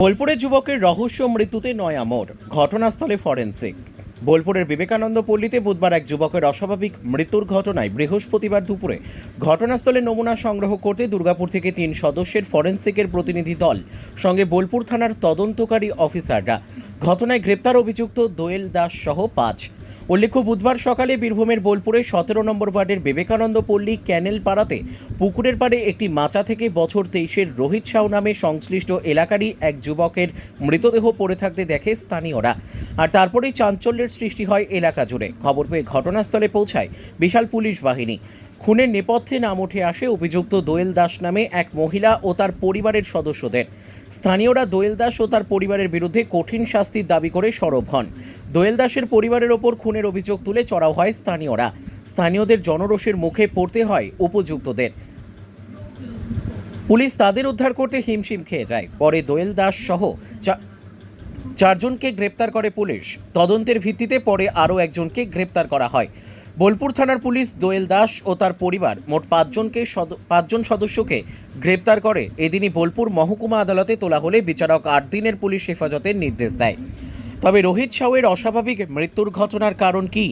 বোলপুরের যুবকের রহস্য মৃত্যুতে নয়া মোড় ঘটনাস্থলে ফরেনসিক। বোলপুরের বিবেকানন্দ পল্লীতে বুধবার এক যুবকের অস্বাভাবিক মৃত্যুর ঘটনায় বৃহস্পতিবার দুপুরে ঘটনাস্থলে নমুনা সংগ্রহ করতে দুর্গাপুর থেকে তিন সদস্যের ফরেনসিকের প্রতিনিধি দল, সঙ্গে বোলপুর থানার তদন্তকারী অফিসাররা। ঘটনায় গ্রেপ্তার অভিযুক্ত দোয়েল দাস সহ পাঁচ। উল্লেখ্য, বুধবার সকালে বীরভূমের বোলপুরে সতেরো নম্বর ওয়ার্ডের বিবেকানন্দ পল্লী ক্যানেল পাড়াতে পুকুরের পাড়ে একটি মাচা থেকে বছর তেইশের রোহিত সাউ নামে সংশ্লিষ্ট এলাকারই এক যুবকের মৃতদেহ পড়ে থাকতে দেখে স্থানীয়রা। আর তারপরেই চাঞ্চল্যের সৃষ্টি হয় এলাকা জুড়ে। খবর পেয়ে ঘটনাস্থলে পৌঁছায় বিশাল পুলিশ বাহিনী। খুনের নেপথ্যে নাম উঠে আসে অভিযুক্ত দোয়েল দাস নামে এক মহিলা ও তার পরিবারের সদস্যদের। স্থানীয়রা দোয়েল দাস ও তার পরিবারের বিরুদ্ধে কঠিন শাস্তির দাবি করে সরব হন। দোয়েল দাসের পরিবারের ওপর খুনের অভিযোগ তুলে চড়াও হয় স্থানীয়রা। স্থানীয়দের জনরোষের মুখে পড়তে হয় উপযুক্তদের। পুলিশ তাদের উদ্ধার করতে হিমশিম খেয়ে যায়। পরে দোয়েল দাস সহ চারজনকে গ্রেপ্তার করে পুলিশ। তদন্তের ভিত্তিতে পরে আরও একজনকে গ্রেপ্তার করা হয়। বোলপুর থানার পুলিশ দোয়েল দাস ও তার পরিবার মোট পাঁচজনকে পাঁচজন সদস্যকে গ্রেপ্তার করে। এদিনই বোলপুর মহকুমা আদালতে তোলা হলে বিচারক আট দিনের পুলিশ হেফাজতের নির্দেশ দেয়। তবে রোহিত সাউয়ের অস্বাভাবিক মৃত্যুর ঘটনার কারণ কি?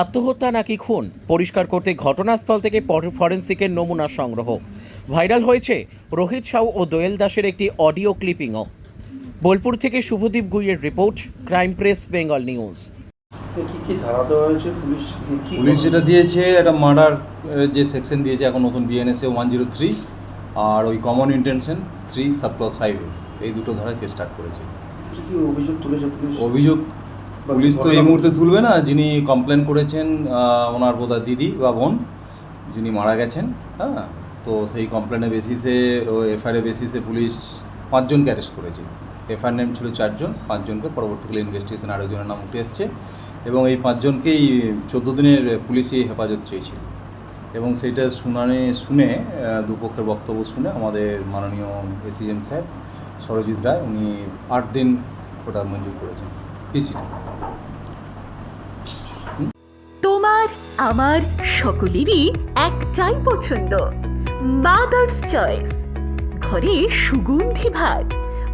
আত্মহত্যা নাকি খুন? পরিষ্কার করতে ঘটনাস্থল থেকে ফরেন্সিকের নমুনা সংগ্রহ। ভাইরাল হয়েছে রোহিত সাউ ও দোয়েল দাসের একটি অডিও ক্লিপিংও। বোলপুর থেকে Subhadip গুইয়ের report crime press Bengal news. কি কি ধারা দেওয়া হয়েছে? পুলিশ পুলিশ যেটা দিয়েছে একটা মার্ডার যে সেকশন দিয়েছে এখন নতুন বিএনএসএ ওয়ান জিরো থ্রি আর ওই common intention three sub clause five এই দুটো ধারা কেস স্টার্ট করেছে। অভিযোগ তুলেছে পুলিশ? অভিযোগ পুলিশ তো এই মুহূর্তে তুলবে না। যিনি কমপ্লেন করেছেন ওনার বোধহয় দিদি বা বোন যিনি মারা গেছেন হ্যাঁ? তো সেই কমপ্লেনের বেসিসে ও এফআইআর বেসিসে পুলিশ পাঁচজনকে অ্যারেস্ট করেছে। এফআইআর নেম ছিল চারজন, পাঁচজনকে পরবর্তীকালে ইনভেস্টিগেশন আরও জনের নাম উঠে এসছে এবং এই পাঁচজনকেই চোদ্দ দিনের পুলিশি হেফাজত চেয়েছিল। এবং সেইটা শুনানি শুনে দুপক্ষের বক্তব্য শুনে আমাদের মাননীয় এসিএম সাহেব সরজিৎ রায়, উনি আট দিন ওটা মঞ্জুর করেছেন। পিসিটা তোমার, আমার সকলেরই একটাই পছন্দ মাদার্স চয়েস ঘরে সুগন্ধি ভাত।